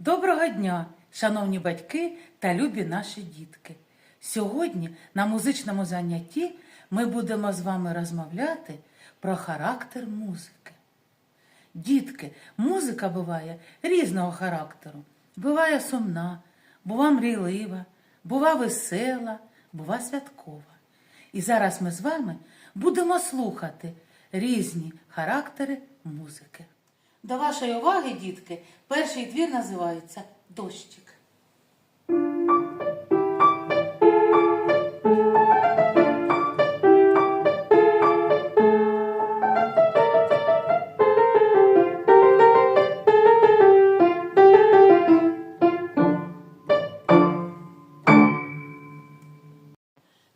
Доброго дня, шановні батьки та любі наші дітки. Сьогодні на музичному занятті ми будемо з вами розмовляти про характер музики. Дітки, музика буває різного характеру. Буває сумна, бува мрійлива, бува весела, бува святкова. І зараз ми з вами будемо слухати різні характери музики. До вашої уваги, дітки, перший твір називається Дощик.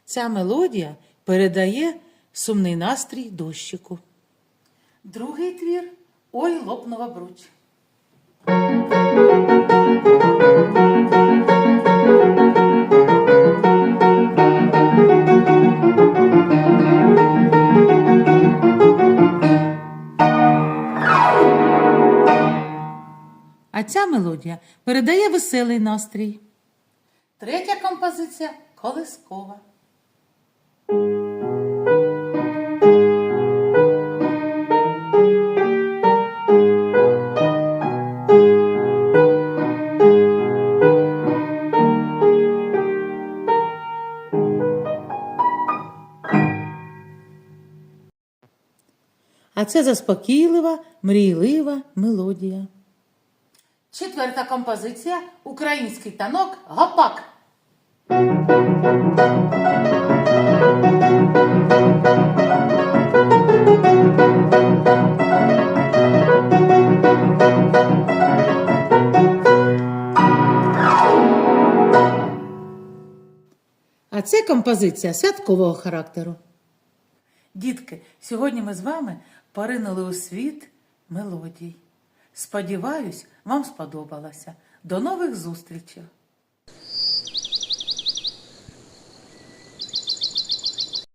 Ця мелодія передає сумний настрій дощику. Другий твір Ой лопнула бруч. А ця мелодія передає веселий настрій. Третя композиція колискова. А це заспокійлива, мрійлива мелодія. Четверта композиція Український танок Гопак. А це композиція святкового характеру. Дітки, сьогодні ми з вами поринули у світ мелодій. Сподіваюсь, вам сподобалося. До нових зустрічей!